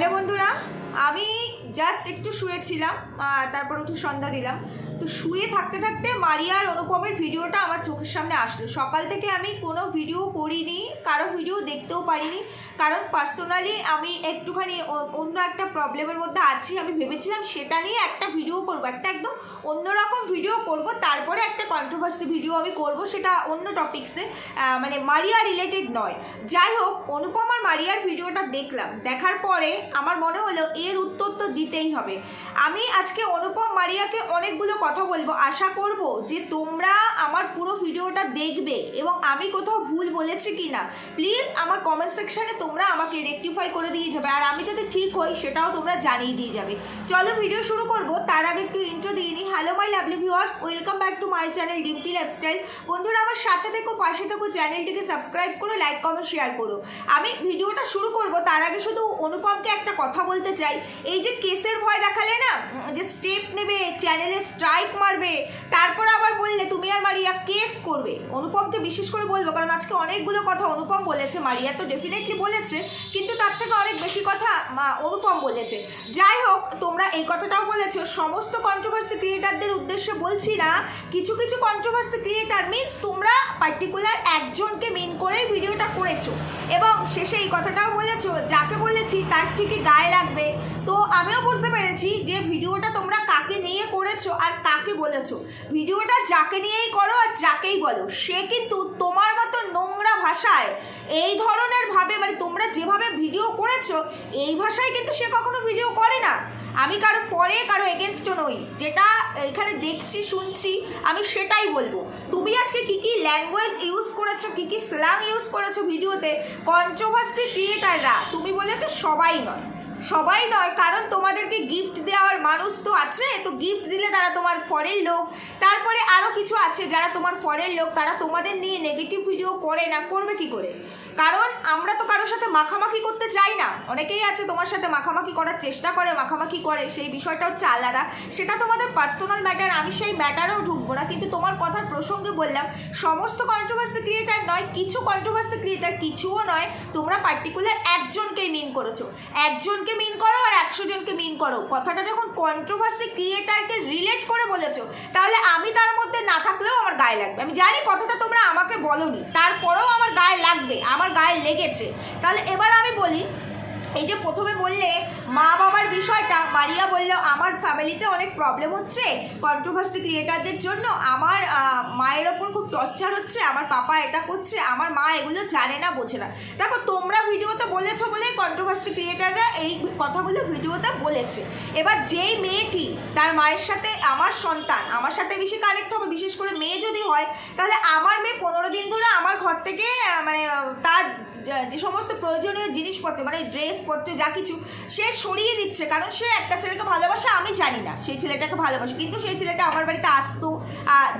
Hello বন্ধুরা আমি just একটু শুয়েছিলাম তারপর উঠে সন্ধ্যা দিলাম। তো শুয়ে থাকতে থাকতে মারিয়ার অনুপমের ভিডিওটা আমার চোখের সামনে আসলো। সকাল থেকে আমি কোনো ভিডিও করিনি, কারও ভিডিও দেখতেও পারিনি, কারণ পার্সোনালি আমি একটুখানি অন্য একটা প্রবলেমের মধ্যে আছি। আমি ভেবেছিলাম সেটা নিয়ে একটা ভিডিও করব, একটা একদম অন্যরকম ভিডিও করব, তারপরে একটা কন্ট্রোভার্সি ভিডিও আমি করব, সেটা অন্য টপিক্সে মানে মারিয়া রিলেটেড নয়। যাই হোক, অনুপম আর মারিয়ার ভিডিওটা দেখলাম। দেখার পরে আমার মনে হলো এর উত্তর তো দিতেই হবে। আমি আজকে অনুপম মারিয়াকে অনেকগুলো কথা বলব। আশা করব যে তোমরা আমার পুরো ভিডিওটা দেখবে এবং আমি কোথাও ভুল বলেছি কি না প্লিজ আমার কমেন্ট সেকশানে তোমরা আমাকে রেকটিফাই করে দিয়ে যাবে। আর আমি যদি ঠিক হই, সেটাও তোমরা জানিয়ে দিয়ে যাবে। চলো ভিডিও শুরু করব। তার আগে একটু ইন্ট্রো দিয়ে নিই hello my lovely viewers welcome back to my channel Dimpi lifestyle বন্ধুরা, আমার সাথে থেকো, পাশে থেকো, চ্যানেলটিকে সাবস্ক্রাইব করো লাইক কমেন্ট শেয়ার করো। আমি ভিডিওটা শুরু করব। তার আগে শুধু অনুপমকে একটা কথা বলতে চাই। এই যে কেসের ভয় দেখালে না যে স্টেপ নেবে চ্যানেলে স্ট্রাইক মারবে তারপর আবার বললে তুমি আর মারিয়া কেস করবে। অনুপমকে বিশেষ করে বলব, কারণ আজকে অনেকগুলো কথা অনুপম বলেছে, মারিয়া তো ডেফিনেটলি বলেছে, কিন্তু তার থেকে অনেক বেশি কথা অনুপম বলেছে। যাই হোক, তোমরা এই কথাটাও বলেছ, সমস্ত কন্ট্রোভার্সি ক্রিয়েটারদের উদ্দেশ্যে বলছি না, কিছু কিছু কন্ট্রোভার্সি ক্রিয়েটার মিনস তোমরা পার্টিকুলার একজনকে মেন করেই ভিডিওটা করেছ। এবং শেষে এই কথাটাও বলেছ, যাকে বলেছি তার ঠিকই গায়ে লাগবে। তো আমিও বুঝতে পেরেছি যে ভিডিওটা তোমরা কাকে নিয়ে করেছ আর কাকে বলেছ। ভিডিওটা যাকে নিয়েই করো আর যাকেই বলো, সে কিন্তু তোমার মতো নোংরা ভাষায় এই ধরনের ভাবে মানে তোমরা যেভাবে ভিডিও করেছ, এই ভাষায় কিন্তু সে কখনো ভিডিও করে না। আমি কারও পরে কারও এগেনস্টও নই। যেটা এখানে দেখছি, শুনছি, আমি সেটাই বলব। তুমি আজকে কি কি ল্যাঙ্গুয়েজ ইউজ করেছ, কি কি স্ল্যাং ইউজ করেছ ভিডিওতে কন্ট্রোভার্সি ক্রিয়েটাররা তুমি বলেছ সবাই নয়। সবাই নয়, কারণ তোমাদেরকে গিফট দেওয়ার মানুষ তো আছে, তো গিফট দিলে তারা তোমার ফরের লোক। তারপরে আরও কিছু আছে, যারা তোমার ফরের লোক, তারা তোমাদের নিয়ে নেগেটিভ ভিডিও করে না, করবে কি করে? কারণ আমরা তো কারোর সাথে মাখামাখি করতে চাই না। অনেকেই আছে তোমার সাথে মাখামাখি করার চেষ্টা করে, মাখামাখি করে। সেই বিষয়টা হচ্ছে আলাদা। সেটা তোমাদের পার্সোনাল ম্যাটার আমি সেই ম্যাটারেও ঢুকবো না। কিন্তু তোমার কথার প্রসঙ্গে বললাম, সমস্ত কন্ট্রোভার্সি ক্রিয়েটার নয়, কিছু কন্ট্রোভার্সি ক্রিয়েটার কিছুও নয়, তোমরা পার্টিকুলার একজনকেই মিন করেছ। একজনকে মিন করো আর একশো জনকে মিন করো। কথাটা যখন কন্ট্রোভার্সি ক্রিয়েটারকে রিলেট করে বলেছ, তাহলে আমি তার মধ্যে না থাকলেও আমার গায়ে লাগবে। আমি জানি কথাটা তোমরা আমাকে বলনি, তারপরেও আমার গায়ে লাগবে, আমার গায়ে লেগেছে। তাহলে এবার আমি বলি, এই যে প্রথমে বললে মা বাবার বিষয়টা মারিয়া বলল, আমার ফ্যামিলিতে অনেক প্রবলেম হচ্ছে। কন্ট্রোভার্সি ক্রিয়েটারদের জন্য আমার মায়ের ওপর খুব টর্চার হচ্ছে, আমার পাপা এটা করছে, আমার মা এগুলো জানে না, বোঝে না। দেখো, তোমরা ভিডিওতে বলেছ বলেই কন্ট্রোভার্সি ক্রিয়েটাররা এই কথাগুলো ভিডিওতে বলেছে। এবার যেই মেয়েটি তার মায়ের সাথে, আমার সন্তান, আমার সাথে বেশি কানেক্ট হবে, বিশেষ করে মেয়ে যদি হয়, তাহলে আমার মেয়ে পনেরো দিন ধরে আমার ঘর থেকে মানে তার যে- সমস্ত প্রয়োজনীয় জিনিসপত্র মানে ড্রেস ড্রেসপত্র যা কিছু, সে সরিয়ে দিচ্ছে। কারণ সে একটা ছেলেকে ভালোবাসে আমি জানি না। সেই ছেলেটাকে ভালোবাসে। কিন্তু সেই ছেলেটা আমার বাড়িতে আসতো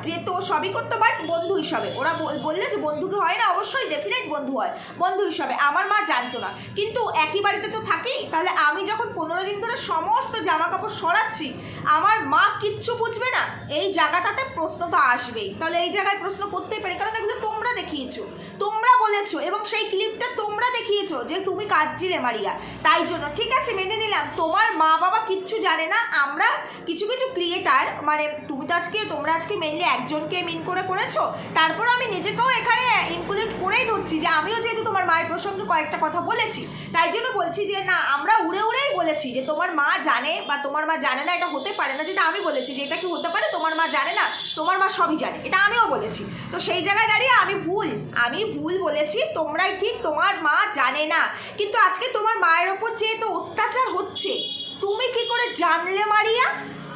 যেত, সবই করতো বাট বন্ধু হিসাবে। ওরা বললে যে বন্ধুকে হয় না, অবশ্যই ডেফিনেট বন্ধু হয়, বন্ধু হিসাবে। আমার মা জানতো না। কিন্তু একই বাড়িতে তো থাকি তাহলে আমি যখন পনেরো দিন ধরে সমস্ত জামা কাপড় সরাচ্ছি, আমার মা কিচ্ছু বুঝবে না। এই জায়গাটাতে প্রশ্ন তো আসবেই। তাহলে এই জায়গায় প্রশ্ন করতেই পারি। কারণ এগুলো তোমরা দেখিয়েছো। তোমরা বলেছ, এবং সেই ক্লিপটা তোমরা দেখিয়েছো যে তুমি কাঁদছিলে মারিয়া। তাই জন্য, ঠিক আছে, মেনে নিলাম। তোমার মা বাবা কিচ্ছু জানে না। আমরা কিছু কিছু ক্রিয়েটার মানে তুমি তো আজকে, তোমরা আজকে মেনলি একজনকে মিন করে করেছ। তারপর আমি নিজেকেও এখানে ইনক্লুড করেই ধরছি যে আমিও যেহেতু তোমার মায়ের প্রসঙ্গে কয়েকটা কথা বলেছি, তাই জন্য বলছি যে না, আমরা উড়ে উড়েই বলেছি যে তোমার মা জানে বা তোমার মা জানে না, এটা হতে পারে না, যেটা আমি বলেছি যে এটা কি হতে পারে, তোমার মা জানে না, তোমার মা সবই জানে, এটা আমিও বলেছি। তো সেই জায়গায় দাঁড়িয়ে আমি ভুল আমি ভুল বলেছি, তোমরাই ঠিক তোমার মা জানে না। কিন্তু আজকে তোমার মায়ের ওপর যেহেতু অত্যাচার হচ্ছে তুমি কি করে জানলে, মারিয়া?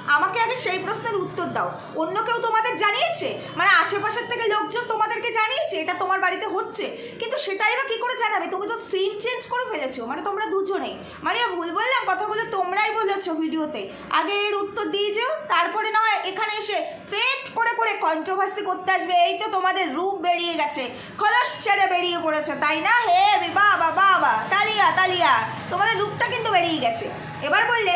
আমাকে আগে সেই প্রশ্নের উত্তর দাও। অন্য কেউ তোমাদের জানিয়েছে? মানে আশেপাশের থেকে লোকজন তোমাদেরকে জানিয়েছে? এটা তোমার বাড়িতে হচ্ছে। কিন্তু সেটাই বা কী করে জানাবে? তুমি তো সিন চেঞ্জ করে ফেলেছো। মানে তোমরা দুজনেই। মানে ভুল বললাম? কথাগুলো তোমরাই বলেছ ভিডিওতে। আগে এর উত্তর দিয়ে যেও। তারপরে না হয় এখানে এসে ফেট করে করে কন্ট্রোভার্সি করতে আসবে। এই তো তোমাদের রূপ বেরিয়ে গেছে। খলস ছেড়ে বেরিয়ে পড়েছে, তাই না? হে বাবা বাবা তালিয়া তালিয়া। তোমাদের রূপটা কিন্তু বেরিয়ে গেছে। এবার বললে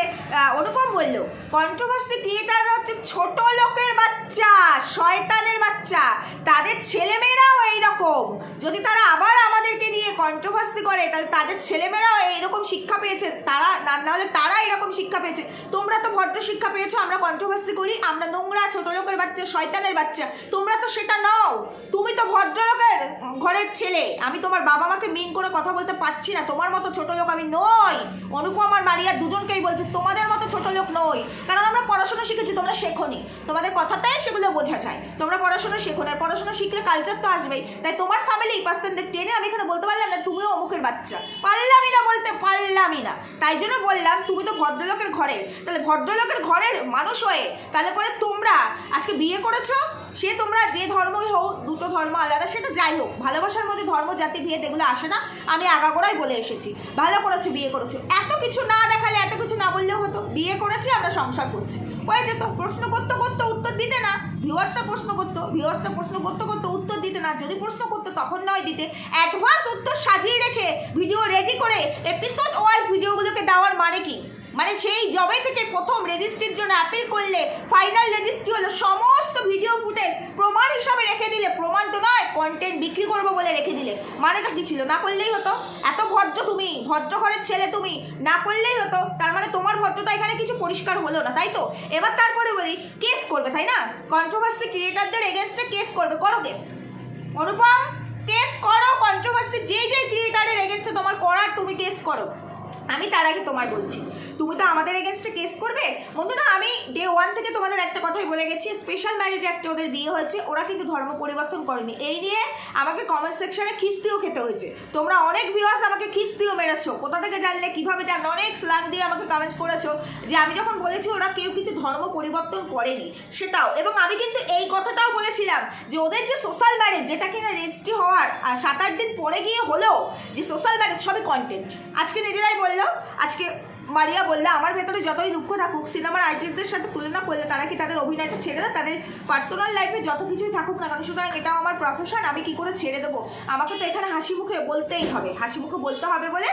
অনুপম বলল কন্ট্রোভার্সি ক্রিয়েটার হচ্ছে ছোট লোকের বাচ্চা, শয়তানের বাচ্চা, তাদের ছেলেমেয়েরাও এইরকম। যদি তারা আবার আমাদেরকে নিয়ে কন্ট্রোভার্সি করে, তাহলে তাদের ছেলেমেয়েরাও এইরকম শিক্ষা পেয়েছে, তারা, না হলে তারা এরকম শিক্ষা পেয়েছে। তোমরা তো ভদ্র শিক্ষা পেয়েছ, আমরা কন্ট্রোভার্সি করি, আমরা নোংরা ছোট লোকের বাচ্চা, শয়তানের বাচ্চা। তোমরা তো সেটা নাও। তুমি তো ভদ্রলোকের ঘরের ছেলে। আমি তোমার বাবা মাকে মিন করে কথা বলতে পারছি না। তোমার মতো ছোট লোক আমি নই। অনুপম আর মারিয়া দুজনকেই বলছে, তোমাদের মতো ছোট লোক নই। কারণ আমরা পড়াশোনা শিখেছি, তোমরা শেখোনি। তোমাদের কথাটাই সেগুলো বোঝা যায়। তোমরা পড়াশোনা শেখো না। পড়াশোনা শিখলে কালচার তো আসবেই। তাই তোমার ফ্যামিলি পার্সেন্টদের টেনে আমি এখানে বলতে পারলাম না, তুমিও অমুকের বাচ্চা। পারলামই না বলতে, পারলামই না। তাই জন্য বললাম, তুমি তো ভদ্রলোকের ঘরের তাহলে ভদ্রলোকের ঘরের মানুষ হয়ে, তাহলে পরে তোমরা আজকে বিয়ে করেছ? সে তোমরা যে ধর্মই হোক, দুটো ধর্ম আলাদা, সেটা যাই হোক। ভালোবাসার মধ্যে ধর্ম, জাতি, ভেদ, এগুলো আসে না। আমি আগাগোড়াই বলে এসেছি। ভালো করেছ, বিয়ে করেছ। এত কিছু না দেখালে, এত কিছু না বললেও হতো বিয়ে করেছি, আমরা সংসার করছি। হয়ে যেত। প্রশ্ন করতে করতে উত্তর দিতে না। ভিউয়ার্সটা প্রশ্ন করতো ভিউয়ার্সটা প্রশ্ন করতে করতে উত্তর দিতে না। যদি প্রশ্ন করতো তখন নয় দিতে। অ্যাডভান্স উত্তর সাজিয়ে রেখে, ভিডিও রেডি করে এপিসোড ওয়াইজ ভিডিওগুলোকে দেওয়ার মানে কি? মানে সেই জবে থেকে প্রথম রেজিস্ট্রির জন্য অ্যাপিল করলে ফাইনাল রেজিস্ট্রি হলো সমস্ত ভিডিও ফুটেজ প্রমাণ হিসাবে রেখে দিলে। প্রমাণ তো নয় কন্টেন্ট বিক্রি করব বলে রেখে দিলে। মানেটা কি ছিল, না করলেই হতো। এত ভদ্র তুমি, ভদ্র ঘরের ছেলে তুমি, না করলেই হতো। তার মানে তোমার ভদ্রতা এখানে কিছু পরিষ্কার হলো না, তাই তো? এবার তারপরে বলি কেস করবে, তাই না? কন্ট্রোভার্সি ক্রিয়েটারদের এগেনস্টে কেস করবে। করো কেস অনুপম কেস করো। কন্ট্রোভার্সি যে যে ক্রিয়েটারের এগেনস্টে তোমার করার, তুমি কেস করো। আমি তার আগে তোমার বলছি। তুমি তো আমাদের এগেনস্টে কেস করবে? বন্ধুরা, আমি ডে ওয়ান থেকে তোমাদের একটা কথাই বলে গেছি স্পেশাল ম্যারেজ একটা ওদের বিয়ে হয়েছে, ওরা কিন্তু ধর্ম পরিবর্তন করেনি। এই নিয়ে আমাকে কমেন্ট সেকশনে খিস্তিও খেতে হয়েছে। তোমরা অনেক ভিউয়ার্স আমাকে খিস্তিও মেরেছো। কোথা থেকে জানলে, কীভাবে জানলে? অনেক স্লাং দিয়ে আমাকে কমেন্টস করেছ যে আমি যখন বলেছি ওরা কেউ কিন্তু ধর্ম পরিবর্তন করেনি, সেটাও। এবং আমি কিন্তু এই কথাটাও বলেছিলাম যে ওদের যে সোশ্যাল ম্যারেজ যেটা কিনা রেজিস্ট্রি হওয়ার আর সাত আট দিন পরে গিয়ে হলেও, যে সোশ্যাল ম্যারেজ সবই কন্টেন্ট আজকে নিজেরাই বলল, আজকে মারিয়া বললে, আমার ভেতরে যতই দুঃখ থাকুক, সিনেমার আর্টিস্টদের সাথে তুলনা করলে তারা কি তাদের অভিনয়টা ছেড়ে দেয়? তাদের পার্সোনাল লাইফে যত কিছুই থাকুক না কেন, সুতরাং এটা আমার প্রফেশন আমি কি করে ছেড়ে দেবো? আমাকে তো এখানে হাসি মুখে বলতেই হবে। হাসি মুখে বলতে হবে বলে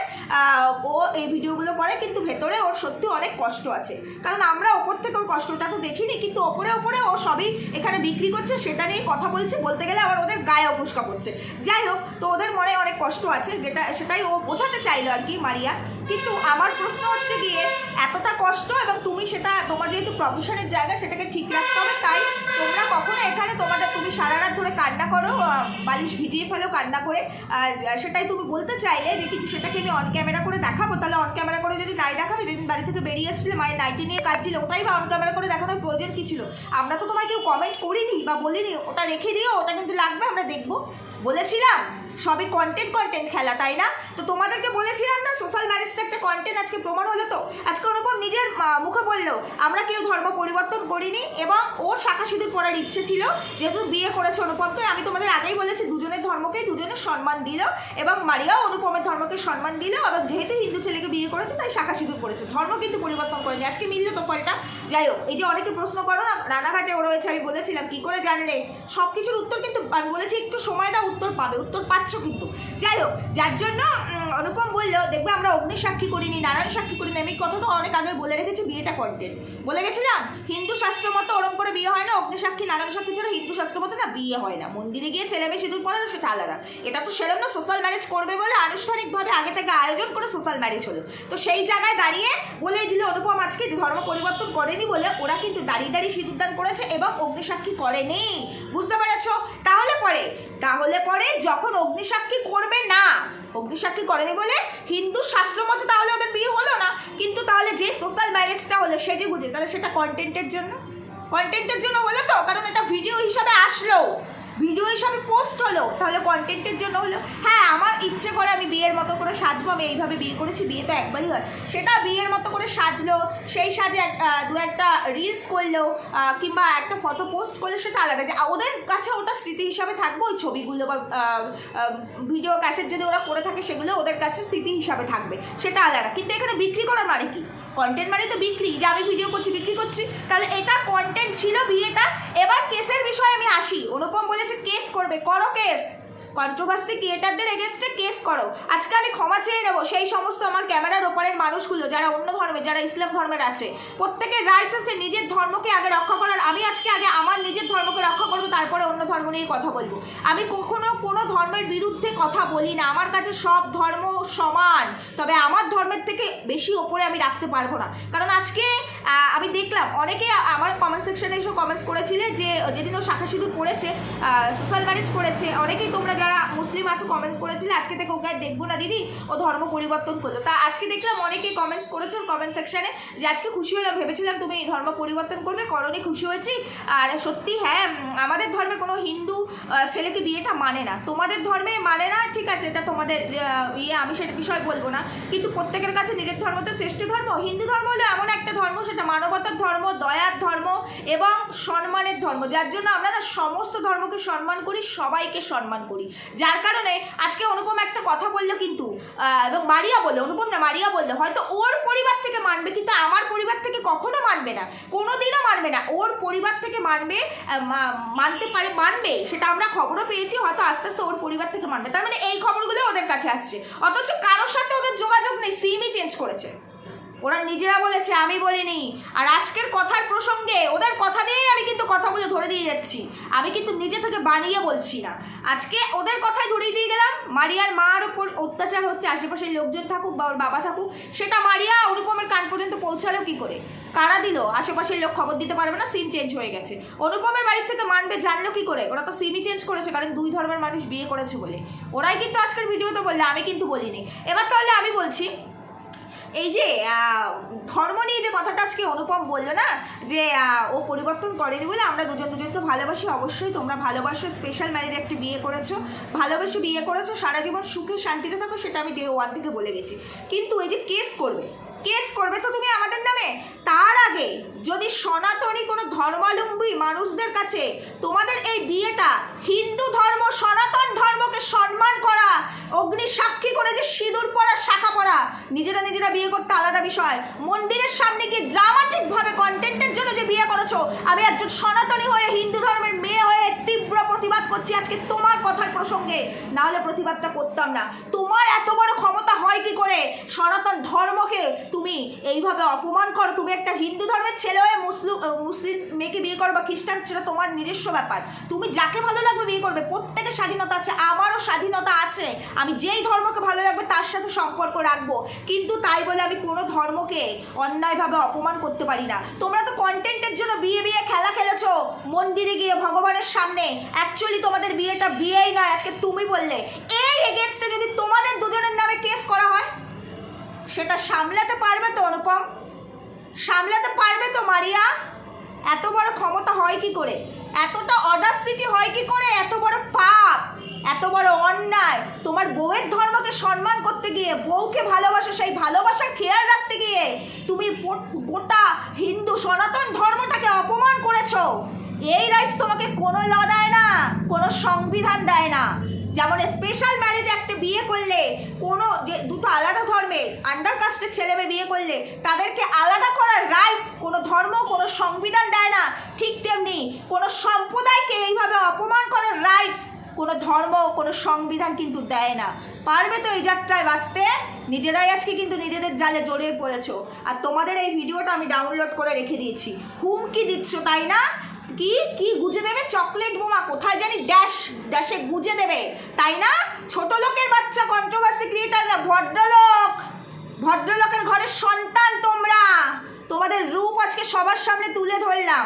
ও এই ভিডিওগুলো করে, কিন্তু ভেতরে ওর সত্যি অনেক কষ্ট আছে। কারণ আমরা ওপর থেকে ওর কষ্টটা তো দেখিনি, কিন্তু ওপরে ওপরে ও সবই এখানে বিক্রি করছে, সেটা নিয়ে কথা বলছে। বলতে গেলে আবার ওদের গায়ে অপুষ্কা করছে যাই হোক, তো ওদের মনে অনেক কষ্ট আছে, যেটা, সেটাই ও বোঝাতে চাইলো আর কি মারিয়া। কিন্তু আমার প্রশ্ন হচ্ছে গিয়ে এতটা কষ্ট এবং তুমি সেটা, তোমার যেহেতু প্রফেশনের জায়গা, সেটাকে ঠিক রাখতে হবে, তাই তোমরা কখনো এখানে তোমাদের, তুমি সারা রাত ধরে কান্না করো বালিশ ভিজিয়ে ফেলো কান্না করে। সেটাই তুমি বলতে চাইলে যে কিন্তু সেটাকে আমি অন ক্যামেরা করে দেখাবো। তাহলে অন ক্যামেরা করে যদি নাই দেখাবে, যেদিন বাড়ি থেকে বেরিয়ে এসেছিলে, মায়ের নাইটি নিয়ে কাঁদছিল, ওটাই বা অন ক্যামেরা করে দেখানোর প্রয়োজন কি ছিল? আমরা তো তোমায় কেউ কমেন্ট করিনি বা বলিনি, ওটা রেখে দিও, ওটা কিন্তু লাগবে, আমরা দেখব। বলেছিলাম? সবই কন্টেন্ট কন্টেন্ট খেলা, তাই না? তো তোমাদেরকে বলেছিলাম না সোশ্যাল ম্যারেজটা একটা কন্টেন্ট আজকে প্রমাণ হলো তো? আজকে অনুপম নিজের মুখে বলল, আমরা কেউ ধর্ম পরিবর্তন করিনি এবং ওর শাখা সিঁদুর পড়ার ইচ্ছে ছিল। যেহেতু বিয়ে করেছে অনুপমকে আমি তোমাদের আগেই বলেছি, দুজনের ধর্মকে দুজনের সম্মান দিল এবং মারিয়াও অনুপমের ধর্মকে সম্মান দিল এবং যেহেতু হিন্দু ছেলেকে বিয়ে করেছে, তাই শাখা সিঁদুর পড়েছে ধর্ম কিন্তু পরিবর্তন করেনি। আজকে মিললো তো ফলটা। যাই হোক, এই যে অনেকে প্রশ্ন করো না, রানাঘাটে ও রয়েছে, আমি বলেছিলাম, কি করে জানলে? সব কিছুর উত্তর কিন্তু, আমি বলেছি, একটু সময় দাও উত্তর পাবে, উত্তর পাচ্ছ কিন্তু। যাই হোক, যার জন্য অনুপম বলল, দেখবে আমরা অগ্নি সাক্ষী করিনি নারায়ণ সাক্ষী করিনি। আমি কথাটা অনেক আগে বলে রেখেছি বিয়েটা কন্টেন্ট বলে গেছিলাম, হিন্দু শাস্ত্র মতো ওরম করে বিয়ে হয় না অগ্নি সাক্ষী নারায়ণ সাক্ষী ছাড়া হিন্দু শাস্ত্র মতো না বিয়ে হয় না। মন্দিরে গিয়ে ছেলে মেয়ে সিঁদুর পরে সেটা আলাদা। এটা তো সেরকম না সোশ্যাল ম্যারেজ করবে বলে আনুষ্ঠানিকভাবে আগে থেকে আয়োজন করে সোশ্যাল ম্যারেজ হলো। তো সেই জায়গায় দাঁড়িয়ে বলে দিল অনুপম, আজকে ধর্ম পরিবর্তন করেনি বলে ওরা কিন্তু দাঁড়িয়ে দাঁড়িয়ে সিঁদুরদান করেছে এবং অগ্নিসাক্ষী করেনি। বুঝতে পেরেছ? তাহলে পরে তাহলে পরে যখন অগ্নিসাক্ষী করবে না, অগ্নিসাক্ষী করেনি বলে হিন্দু শাস্ত্র মতে তাহলে ওদের বিয়ে হলো না। কিন্তু তাহলে যে সোশ্যাল ম্যারেজটা হলো সেটি বুঝে, তাহলে সেটা কন্টেন্টের জন্য? কন্টেন্টের জন্য হলো তো? কারণ এটা ভিডিও হিসাবে আসলো। ভিডিও হিসাবে পোস্ট হলো, তাহলে কন্টেন্টের জন্য হলো হ্যাঁ আমার ইচ্ছে করে আমি বিয়ের মতো করে সাজবো, আমি এইভাবে বিয়ে করেছি বিয়ে তো একবারই হয়। সেটা বিয়ের মতো করে সাজলো, সেই সাজে দু একটা রিলস করল কিংবা একটা ফটো পোস্ট করলে, সেটা আলাদা। যে ওদের কাছে ওটা স্মৃতি হিসাবে থাকবে, ওই ছবিগুলো বা ভিডিও ক্যাসেট যদি ওরা করে থাকে, সেগুলো ওদের কাছে স্মৃতি হিসাবে থাকবে, সেটা আলাদা। কিন্তু এখানে বিক্রি করার মানে কি? কন্টেন্ট মানে তো বিক্রি, যে আমি ভিডিও করছি, বিক্রি করছি, তাহলে এটা কন্টেন্ট ছিল বিয়েটা। এবার কেসের বিষয়ে আমি আসি, অনুপম বলেছে কেস করবে, করো কেস কন্ট্রোভার্সি ক্রিয়েটারদের এগেনস্টে কেস করো। আজকে আমি ক্ষমা চেয়ে নেব, সেই সমস্ত আমার ক্যামেরার ওপারের মানুষগুলো, যারা অন্য ধর্মের যারা ইসলাম ধর্মের আছে। প্রত্যেকের রাইটস আছে, নিজের ধর্মকে আগে রক্ষা করার। আমি আজকে আগে আমার নিজের ধর্মকে রক্ষা করব, তারপরে অন্য ধর্ম নিয়ে কথা বলব। আমি কখনো কোনো ধর্মের বিরুদ্ধে কথা বলি না। আমার কাছে সব ধর্ম সমান, তবে আমার ধর্মের থেকে বেশি ওপরে আমি রাখতে পারব না। কারণ আজকে দেখলাম, অনেকে আমার কমেন্ট সেকশনে এসে কমেন্টস করেছিলে যে, যেদিন ও শাখা সিঁদুর পড়েছে সোশ্যাল ম্যারেজ করেছে, অনেকেই তোমরা যারা মুসলিম আছো কমেন্টস করেছিলে, আজকে থেকে ওকে দেখব না দিদি, ও ধর্ম পরিবর্তন করল। তা আজকে দেখলাম অনেকেই কমেন্টস করেছ কমেন্ট সেকশনে যে, আজকে খুশি হলাম, ভেবেছিলাম তুমি ধর্ম পরিবর্তন করবে করণে খুশি হয়েছি, আর সত্যি হ্যাঁ আমাদের ধর্মে কোনো হিন্দু ছেলেকে বিয়েটা মানে না। তোমাদের ধর্মে মানে না, ঠিক আছে, এটা তোমাদের ইয়ে আমি সেটা বিষয় বলব না। কিন্তু প্রত্যেকের কাছে নিজের ধর্ম তো শ্রেষ্ঠ ধর্ম। হিন্দু ধর্ম হলো এমন একটা ধর্ম, সেটা মানবতার ধর্ম, দয়ার ধর্ম এবং সম্মানের ধর্ম। যার জন্য আমরা না সমস্ত ধর্মকে সম্মান করি, সবাইকে সম্মান করি। যার কারণে আজকে অনুপম একটা কথা বলল কিন্তু এবং মারিয়া বলল, অনুপম না, মারিয়া বলল, হয়তো ওর পরিবার থেকে মানবে কিন্তু আমার পরিবার থেকে কখনো মানবে না, কোনোদিনও মানবে না। ওর পরিবার থেকে মানবে মানতে পারে, মানবে, সেটা আমরা খবরও পেয়েছি, হয়তো আস্তে আস্তে ওর পরিবার থেকে মানবে। তার মানে এই খবরগুলো ওদের কাছে আসছে। অথচ কারোর সাথে ওদের যোগাযোগ নেই, সিমই চেঞ্জ করেছে। ওরা নিজেরা বলেছে, আমি বলিনি। আর আজকের কথার প্রসঙ্গে ওদের কথা দিয়েই আমি কিন্তু কথাগুলো ধরে দিয়ে যাচ্ছি। আমি কিন্তু নিজে থেকে বানিয়ে বলছি না। আজকে ওদের কথাই ধরিয়ে দিয়ে গেলাম। মারিয়ার মার ওপর অত্যাচার হচ্ছে, আশেপাশের লোকজন থাকুক বা ওর বাবা থাকুক, সেটা মারিয়া অনুপমের কান পর্যন্ত পৌঁছালো কি করে? কারা দিল? আশেপাশের লোক খবর দিতে পারবে না সিম চেঞ্জ হয়ে গেছে। অনুপমের বাড়ির থেকে মানবে জানলো কি করে? ওরা তো সিমই চেঞ্জ করেছে, কারণ দুই ধর্মের মানুষ বিয়ে করেছে বলে। ওরাই কিন্তু আজকের ভিডিওতে বললে, আমি কিন্তু বলিনি। এবার তাহলে আমি বলছি এই যে ধর্ম নিয়ে যে কথাটা আজকে অনুপম বলল না যে ও পরিবর্তন করেনি বলে আমরা দুজন দুজনকে ভালোবাসি। অবশ্যই তোমরা ভালোবাসো। স্পেশাল ম্যারেজ একটা বিয়ে করেছ। ভালোবেসে বিয়ে করেছ। সারা জীবন সুখে শান্তিতে থাকো, সেটা আমি ডে ওয়ান থেকে বলে গেছি। কিন্তু এই যে কেস করবে কেস করবে তো তুমি আমাদের নামে। তার আগে যদি সনাতনী কোনো ধর্মাবলম্বী মানুষদের কাছে তোমাদের এই বিয়েটা হিন্দু ধর্ম, সনাতন ধর্মকে সম্মান করা, অগ্নি সাক্ষী করে যে সিঁদুর পরা, শাখা পরা, নিজেরা নিজেরা বিয়ে করতে আলাদা বিষয়। মন্দিরের সামনে গিয়ে ড্রামাটিক ভাবে কন্টেন্টের জন্য যে বিয়ে করেছ আমি একজন সনাতনী হয়ে হিন্দু ধর্মের মেয়ে হয়ে তীব্র প্রতিবাদ করছি আজকে তোমার কথার প্রসঙ্গে। না হলে প্রতিবাদটা করতাম না। তোমার এত বড় ক্ষমতা হয় কি করে? সনাতন ধর্মকে তুমি এইভাবে অপমান করো। তুমি একটা হিন্দু ধর্মের ছেলে হয়ে মুসলিম মুসলিম মেয়েকে বিয়ে করো বা খ্রিস্টান, সেটা তোমার নিজস্ব ব্যাপার। তুমি যাকে ভালো লাগবে বিয়ে করবে। প্রত্যেকের স্বাধীনতা আছে, আমারও স্বাধীনতা আছে। আমি যেই ধর্মকে ভালো লাগবে তার সাথে সম্পর্ক রাখব। কিন্তু তাই বলে আমি কোনো ধর্মকে অন্যায়ভাবে অপমান করতে পারি না। তোমরা তো কন্টেন্টের জন্য বিয়ে বিয়ে খেলা খেলেছো। মন্দিরে গিয়ে ভগবানের সামনে। অ্যাকচুয়ালি তোমাদের বিয়েটা বিয়েই নয়, আজকে তুমি বললে। এই এগেনস্টে যদি তোমাদের দুজনের নামে কেস করা হয়, সেটা সামলাতে পারবে তো, অনুপম? সামলাতে পারবে তো, মারিয়া? এত বড় ক্ষমতা হয় কি করে? এতটা অডাসিটি হয় কি করে? এত বড় পাপ, এত বড় অন্যায়। তোমার বউয়ের ধর্মকে সম্মান করতে গিয়ে, বউকে ভালোবাসো, সেই ভালোবাসার খেয়াল রাখতে গিয়ে, তুমি গোটা হিন্দু সনাতন ধর্মটাকে অপমান করেছ। এই রাইটস তোমাকে কোনো ল দেয় না, কোনো সংবিধান দেয় না। যেমন স্পেশাল ম্যারেজ একটা বিয়ে করলে, কোনো যে দুটো আলাদা ধর্মের আন্ডার কাস্টের ছেলে মেয়ে বিয়ে করলে, তাদেরকে আলাদা করার রাইটস কোনো ধর্ম, কোনো সংবিধান দেয় না। ঠিক তেমনি কোনো সম্প্রদায়কে এইভাবে অপমান করার রাইটস কোনো ধর্ম, কোনো সংবিধান কিন্তু দেয় না। পারবে তো এই যাত্রায় বাঁচতে? নিজেরাই আজকে কিন্তু নিজেদের জালে জড়িয়ে পড়েছো। আর তোমাদের এই ভিডিওটা আমি ডাউনলোড করে রেখে দিয়েছি। হুমকি দিচ্ছ, তাই না? কি? কি গুজে দেবে? চকলেট বোমা কোথায় জানি? ড্যাশ, ড্যাশে গুজে দেবে। তাই না? ছোট লোকের বাচ্চা কন্ট্রোভার্সি ক্রিয়েটাররা ভদ্রলোক! ভদ্রলোকের ঘরের সন্তান তোমরা! তোমাদের রূপ আজকে সবার সামনে তুলে ধরলাম।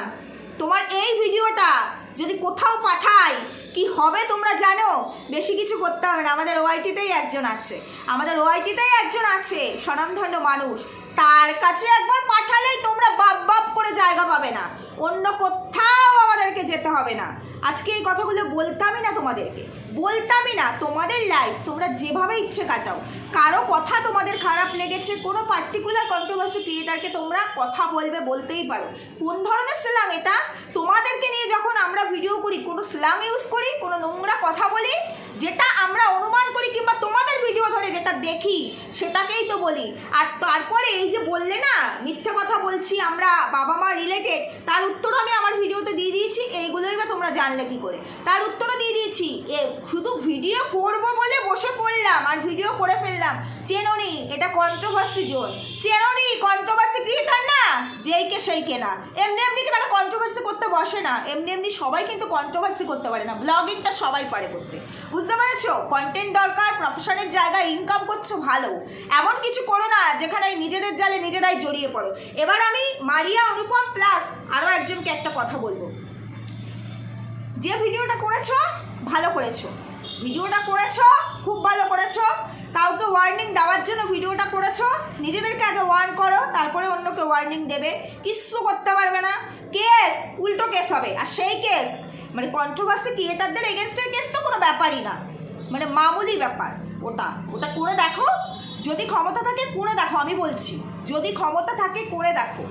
তোমার এই ভিডিওটা যদি কোথাও পাঠাই, কি হবে তোমরা জানো? বেশি কিছু করতে হবে না। আমাদের ওআইটিতেই একজন আছে। আমাদের ওআইটিতেই একজন আছে, স্বনামধন্য মানুষ। তার কাছে একবার পাঠালেই তোমরা বাপ বাপ করে জায়গা পাবে না। অন্য কোথাও আমাদেরকে যেতে হবে না। আজকে এই কথাগুলো বলতামই না তোমাদেরকে। বলতামই না, তোমাদের লাইফ তোমরা যেভাবে ইচ্ছে কাটাও। কারও কথা তোমাদের খারাপ লেগেছে, কোনো পার্টিকুলার কন্ট্রোভার্সি ক্রিয়েটারকে তোমরা কথা বলবে বলতেই পারো। কোন ধরনের স্ল্যাং এটা? তোমাদেরকে নিয়ে যখন আমরা ভিডিও করি, কোনো স্ল্যাং ইউজ করি, কোনো নোংরা কথা বলি যেটা আমরা অনুমান করি কিংবা তোমাদের ভিডিও ধরে যেটা দেখি, সেটাকেই তো বলি। আর তারপরে এই যে বললে না, মিথ্যে কথা বলছি আমরা বাবা মা রিলেটেড তার উত্তর আমি আমার ভিডিওতে দিয়ে দিয়েছি, এইগুলোই বা তোমরা জানলে কি করে? তার উত্তরও দিয়ে দিয়েছি, এ শুধু ভিডিও করব বলে বসে পড়লাম, আর ভিডিও করে ফেললাম। চেনো চেননি এটা কন্ট্রোভার্সি জোন। চেননি কন্ট্রোভার্সি ক্রিয়েটার না? যেইকে সেইকে না। এমনি এমনি তারা কন্ট্রোভার্সি করতে বসে না? এমনি এমনি সবাই কিন্তু কন্ট্রোভার্সি করতে পারে না। ব্লগিংটা সবাই পারে করতে। বুঝতে পেরেছ? কন্টেন্ট দরকার প্রফেশনের জায়গায় ইনকাম করছ ভালো। এমন কিছু করো না যেখানে নিজেদের জালে নিজেরাই জড়িয়ে পড়ো। এবার আমি মারিয়া অনুপম প্লাস আরও একজনকে একটা কথা বলব। যে ভিডিওটা করেছ, ভালো করেছ। ভিডিওটা করেছ, খুব ভালো করেছ। কাউকে ওয়ার্নিং দেওয়ার জন্য ভিডিওটা করেছ। নিজেদেরকে আগে ওয়ার্ন করো, তারপরে অন্যকে ওয়ার্নিং দেবে। কিচ্ছু করতে পারবে না। কেস, উল্টো কেস হবে। আর সেই কেস মানে কন্ট্রোভার্সি ক্রিয়েটারদের এগেনস্টের কেস তো কোনো ব্যাপারই না। মানে মামুলি ব্যাপার, ওটা। ওটা করে দেখো। যদি ক্ষমতা থাকে, করে দেখো, আমি বলছি। যদি ক্ষমতা থাকে, করে দেখো।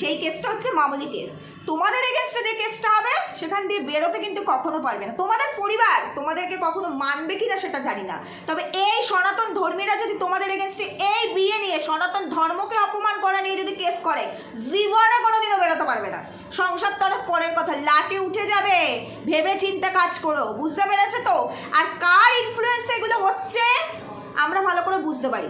সেই কেসটা হচ্ছে মামুলি কেস তোমাদের এগেনস্টে যে কেসটা হবে, সেখান দিয়ে বেরোতে কিন্তু কখনো পারবে না। তোমাদের পরিবার তোমাদেরকে কখনো মানবে কি না সেটা জানি না। তবে এই সনাতন ধর্মীরা যদি তোমাদের এগেনস্টে এই বিয়ে নিয়ে সনাতন ধর্মকে অপমান করা নিয়ে যদি কেস করে, জীবনে কোনোদিনও বেরোতে পারবে না। সংসার তো অনেক পরের কথা, লাটে উঠে যাবে। ভেবে চিন্তে কাজ করো, বুঝতে পেরেছ তো? আর কার ইনফ্লুয়েন্স এগুলো হচ্ছে, আমরা ভালো করে বুঝতে পারি।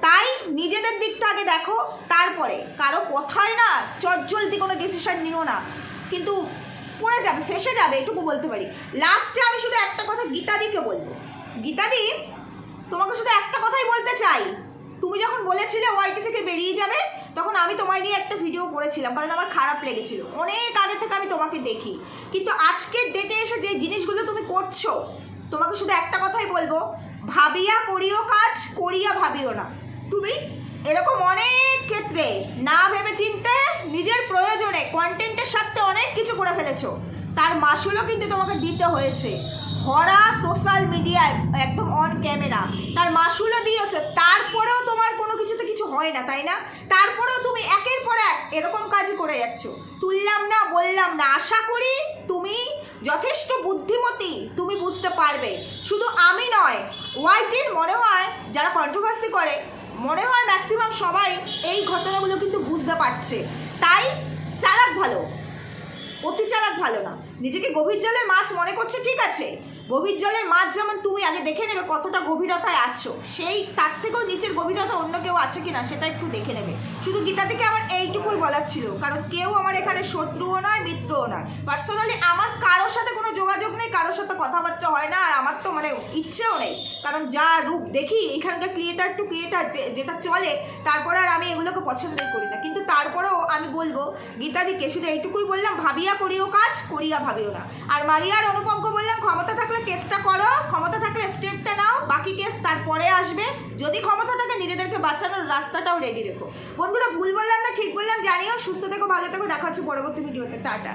তাই নিজেদের দিকটা আগে দেখো, তারপরে। কারও কথায় না চটজলদি কোনো ডিসিশন নিও না। কিন্তু পড়ে যাবে, ফেসে যাবে, এটুকু বলতে পারি। লাস্টে আমি শুধু একটা কথা গীতাদিকে বলব। গীতাদি, তোমাকে শুধু একটা কথাই বলতে চাই। তুমি যখন বলেছিলে ওয়াইটি থেকে বেরিয়ে যাবে তখন আমি তোমায় নিয়ে একটা ভিডিও করেছিলাম, কারণ আমার খারাপ লেগেছিল। অনেক আগে থেকে আমি তোমাকে দেখি। কিন্তু আজকের ডেটে এসে যে জিনিসগুলো তুমি করছ, তোমাকে শুধু একটা কথাই বলব, ভাবিয়া করিও কাজ, করিয়া ভাবিও না। তুমি এরকম অনেক ক্ষেত্রে না ভেবে চিনতে নিজের প্রয়োজনে কন্টেন্টের সাথে অনেক কিছু করে ফেলেছো। তার মাসুলও কিন্তু তোমাকে দিতে হয়েছে। ভরা সোশ্যাল মিডিয়ায় একদম অন ক্যামেরা তার মাসুলও দিয়েছ। তারপরেও তোমার হয় না, তাই না? তারপরেও তুমি একের পর এক এরকম কাজই করে যাচ্ছ। তুললাম না, বললাম না, আশা করি তুমি যথেষ্ট বুদ্ধিমতী, তুমি বুঝতে পারবে। শুধু আমি নয়, ওয়াইটির মনে হয় যারা কন্ট্রোভার্সি করে, মনে হয় ম্যাক্সিমাম সবাই এই ঘটনাগুলো কিন্তু বুঝতে পারছে। তাই চালাক ভালো, অতি চালাক ভালো না। নিজেকে গভীর জলের মাছ মনে করছে, ঠিক আছে। গভীর জলের মাছ যেমন তুমি আগে দেখে নেবে কতটা গভীরতায় আছো, সেই তার থেকেও নিচের গভীরতা অন্য কেউ আছে কিনা সেটা একটু দেখে নেবে। শুধু গীতা থেকে আমার এইটুকুই বলার ছিল, কারণ কেউ আমার এখানে শত্রুও নয়, মিত্রও নয়। পার্সোনালি আমার কারোর সাথে কোনো যোগাযোগ নেই, কারোর সাথে কথাবার্তা হয় না, আর আমার তো মানে ইচ্ছেও নেই। কারণ যা রূপ দেখি, এখানকার ক্রিয়েটার টু ক্রিয়েটার যেটা চলে, তারপরে আর আমি এগুলোকে পছন্দই করি না। কিন্তু তারপরেও আমি বলব, গীতাদিকে শুধু এইটুকুই বললাম, ভাবিয়া করিও কাজ, করিয়া ভাবিও না। আর মারিয়ার অনুপমকে বললাম, ক্ষমতা থাকলে কেসটা করো, ক্ষমতা থাকলে স্টেপটা নাও, বাকি কেস তারপরে আসবে। যদি ক্ষমতা থাকে, নিজেদেরকে বাঁচানোর রাস্তাটাও রেডি রেখো। বন্ধুরা, ভুল বললাম না, ঠিক বললাম, জানিও, সুস্থ থেকো, ভালো থেকো, দেখা হচ্ছে পরবর্তী ভিডিওতে টাটা।